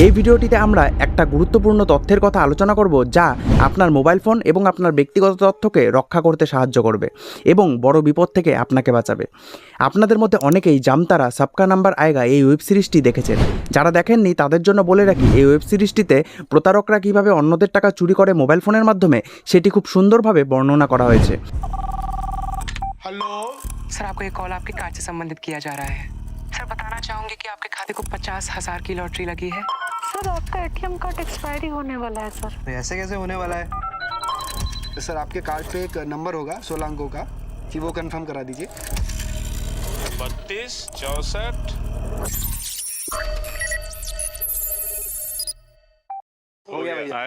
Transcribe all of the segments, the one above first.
এই ভিডিওটিতে আমরা একটা গুরুত্বপূর্ণ তথ্যের কথা আলোচনা করব যা আপনার মোবাইল ফোন এবং আপনার ব্যক্তিগত তথ্যকে রক্ষা করতে সাহায্য করবে এবং বড় বিপদ থেকে আপনাকে বাঁচাবে আপনাদের মধ্যে অনেকেই জামতারা সবকা নাম্বার আয়গা এই ওয়েব সিরিজটি দেখেছেন যারা দেখেননি তাদের জন্য বলে রাখি এই ওয়েব সিরিজটিতে প্রতারকরা কীভাবে অন্যদের টাকা চুরি করে মোবাইল ফোনের মাধ্যমে সেটি খুব সুন্দরভাবে বর্ণনা করা হয়েছে हेलो सर आपको ये कॉल आपके कार्ड से संबंधित किया जा रहा है सर बताना चाहूंगी कि आपके खाते को पचास हजार की लॉटरी लगी है सर आपका एटीएम कार्ड एक्सपायरी होने वाला है सर तो ऐसे कैसे होने वाला है तो सर आपके कार्ड पे एक नंबर होगा सोलह अंकों का कि वो कंफर्म करा दीजिए बत्तीस चौसठ हो गया भैया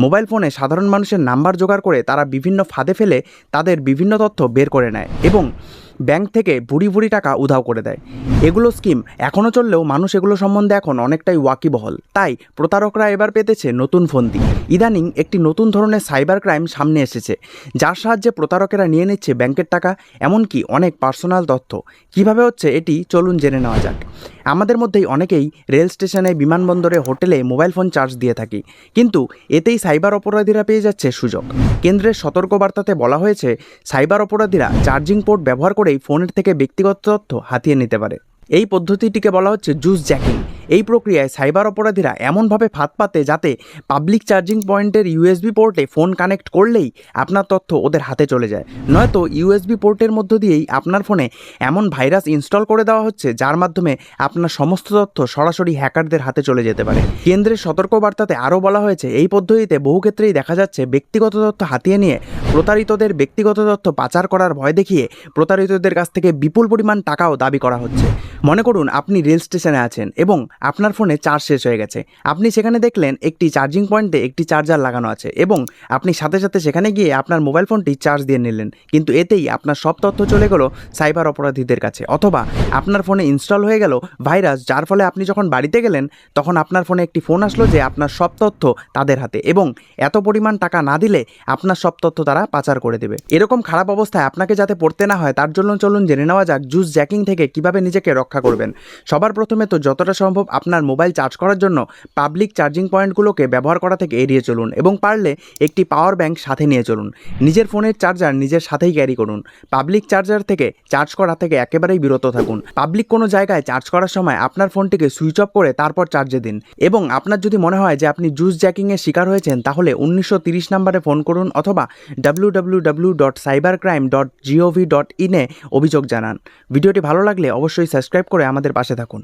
মোবাইল ফোনে সাধারণ মানুষের নাম্বার জোগাড় করে তারা বিভিন্ন ফাঁদে ফেলে তাদের বিভিন্ন তথ্য বের করে নেয় এবং ব্যাংক থেকে বুড়ি বুড়ি টাকা উধাও করে দেয় এগুলো স্কিম এখনও চললেও মানুষ এগুলো সম্বন্ধে এখন অনেকটাই ওয়াকিবহল। তাই প্রতারকরা এবার পেতেছে নতুন ফন্দি। ইদানিং একটি নতুন ধরনের সাইবার ক্রাইম সামনে এসেছে। যার সাহায্যে প্রতারকেরা নিয়ে নিচ্ছে ব্যাংকের টাকা, এমনকি অনেক পার্সোনাল তথ্য। কীভাবে হচ্ছে এটি চলুন জেনে নেওয়া যাক। আমাদের মধ্যেই অনেকেই রেল স্টেশনে, বিমানবন্দরে, হোটেলে মোবাইল ফোন চার্জ দিয়ে থাকি। কিন্তু এতেই সাইবার অপরাধীরা পেয়ে যাচ্ছে সুযোগ। কেন্দ্রের সতর্কবার্তাতে বলা হয়েছে, সাইবার অপরাধীরা চার্জিং পোর্ট ব্যবহার করেই ফোনের থেকে ব্যক্তিগত তথ্য হাতিয়ে নিতে পারে। এই পদ্ধতিটিকে বলা হচ্ছে জুস জ্যাকিং। এই প্রক্রিয়ায় সাইবার অপরাধীরা এমনভাবে ফাঁদ পাতে যাতে পাবলিক চার্জিং পয়েন্টের ইউএসবি পোর্টে ফোন কানেক্ট করলেই আপনার তথ্য ওদের হাতে চলে যায়। নয়তো ইউএসবি পোর্টের মধ্য দিয়েই আপনার ফোনে এমন ভাইরাস ইনস্টল করে দেওয়া হচ্ছে যার মাধ্যমে আপনার সমস্ত তথ্য সরাসরি হ্যাকারদের হাতে চলে যেতে পারে। কেন্দ্রের সতর্কবার্তাতে আরও বলা হয়েছে, এই পদ্ধতিতে বহু ক্ষেত্রেই দেখা যাচ্ছে ব্যক্তিগত তথ্য হাতিয়ে নিয়ে প্রতারিতদের ব্যক্তিগত তথ্য পাচার করার ভয় দেখিয়ে প্রতারিতদের কাছ থেকে বিপুল পরিমাণ টাকাও দাবি করা হচ্ছে। মনে করুন আপনি রেল স্টেশনে আছেন এবং আপনার ফোনে চার্জ শেষ হয়ে গেছে। আপনি সেখানে দেখলেন একটি চার্জিং পয়েন্টে একটি চার্জার লাগানো আছে এবং আপনি সাথে সাথে সেখানে গিয়ে আপনার মোবাইল ফোনটি চার্জ দিয়ে নিলেন। কিন্তু এতেই আপনার সব তথ্য চলে গেল সাইবার অপরাধীদের কাছে। অথবা আপনার ফোনে ইনস্টল হয়ে গেল ভাইরাস, যার ফলে আপনি যখন বাড়িতে গেলেন, তখন আপনার ফোনে একটি ফোন আসলো যে আপনার সব তথ্য তাদের হাতে এবং এত পরিমাণ টাকা না দিলে আপনার সব তথ্য তারা পাচার করে দেবে। এরকম খারাপ অবস্থায় আপনাকে যাতে পড়তে না হয়, তার জন্য চলুন জেনে নেওয়া যাক জুস জ্যাকিং থেকে কীভাবে নিজেকে রক্ষা করবেন। সবার প্রথমে তো যতটা সম্ভব আপনার মোবাইল চার্জ করার জন্য পাবলিক চার্জিং পয়েন্টগুলোকে ব্যবহার করা থেকে এড়িয়ে চলুন এবং পারলে একটি পাওয়ার ব্যাংক সাথে নিয়ে চলুন। নিজের ফোনের চার্জার নিজের সাথেই ক্যারি করুন। পাবলিক চার্জার থেকে চার্জ করা থেকে একেবারেই বিরত থাকুন। পাবলিক কোনো জায়গায় চার্জ করার সময় আপনার ফোনটিকে সুইচ অফ করে তারপর চার্জে দিন। এবং আপনার যদি মনে হয় যে আপনি জুস জ্যাকিংয়ের শিকার হয়েছেন, তাহলে উনিশশো তিরিশ নাম্বারে ফোন করুন অথবা W W W dot cyber crime dot G O V dot ইনে অভিযোগ জানান। ভিডিওটি ভালো লাগলে অবশ্যই সাবস্ক্রাইব করে আমাদের পাশে থাকুন।